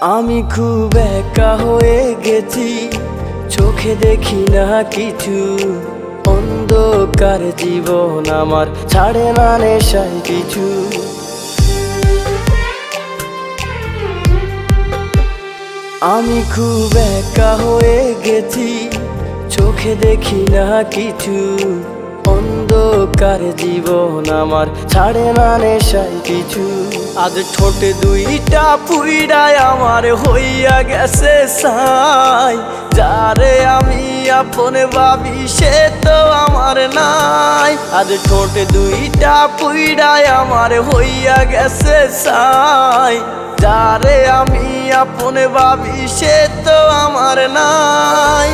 আমি খুব একা হয়ে গেছি, চোখে দেখি না কিছু। অন্ধকার জীবন আমার ছাড়ে না নেশায় কিছু। আমি খুব একা হয়ে গেছি, চোখে দেখি না কিছু। অন্ধকার জীবন আমার ছাড়ে না নেশায় কিছু। আজ ঠোঁটে দুইটা পুইডায় আমার হইয়া গেছে সাই যারে আমি আপনে ভাবি, সে তো আমার নাই। আজ ঠোঁটে দুইটা পুইডায় আমার হইয়া গেছে সাই যারে আমি আপনে ভাবি, সে তো আমার নাই।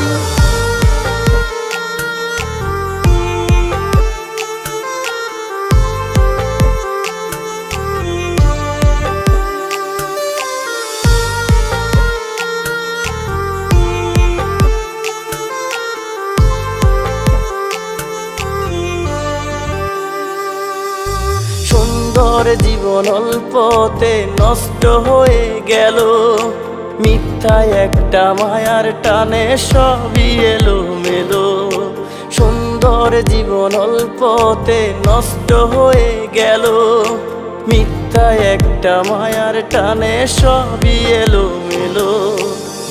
সুন্দর জীবন অল্পতে নষ্ট হয়ে গেল। মিথ্যায় একটা মায়ার টানে সবই এলো মেলো সুন্দর জীবন অল্পতে নষ্ট হয়ে গেল। মিথ্যায় একটা মায়ার টানে সবই এলো মেলো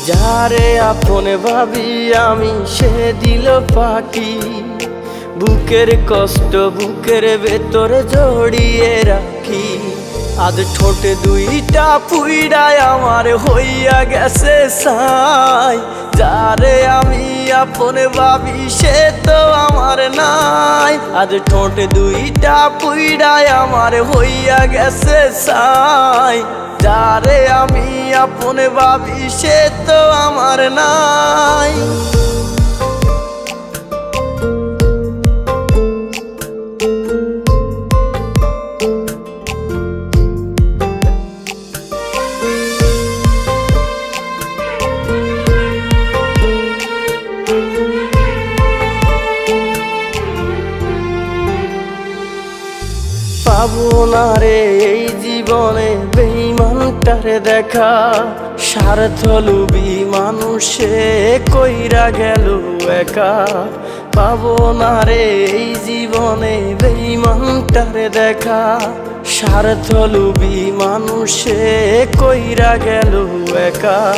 যারে আপন ভাবি আমি সে দিল পাখি। বুকের কষ্ট, বুকের ভেতরে জড়িয়ে রাখি। আজ ঠোঁটে দুইটা পুইডায় আমার হইয়া গেছে সাই যারে আমি আপন ভাবি, সে তো আমার নাই। আজ ঠোঁটে দুইটা পুইডায় আমার হইয়া গেছে সাই যারে আমি আপন ভাবি, সে তো আমার নাই। পাবো না রে এই জীবনে বেইমানটারে দেখা স্বার্থ লুবি মানুষে কইরা গেল একা। পাবো না রে এই জীবনে বেইমানটারে দেখা স্বার্থ লুবি মানুষে কইরা গেল একা।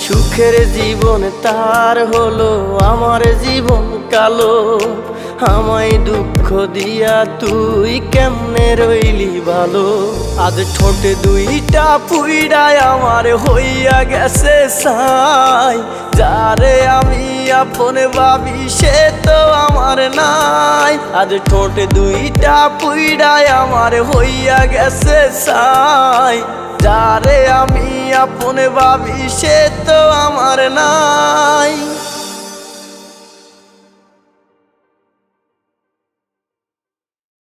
সুখের জীবন তার হলো, আমার জীবন কালো। আমায় দুঃখ দিয়া তুই কেমনে রইলি ভালো? আজ ঠোঁটে দুইটা পুইডায় আমার হইয়া গেছে সাই যারে আমি আপন ভাবি, সে তো আমার নাই। আজ ঠোঁটে দুইটা পুইডায় আমার হইয়া গেছে সাই যারে আমি আপন ভাবি, সে তো আমার নাই।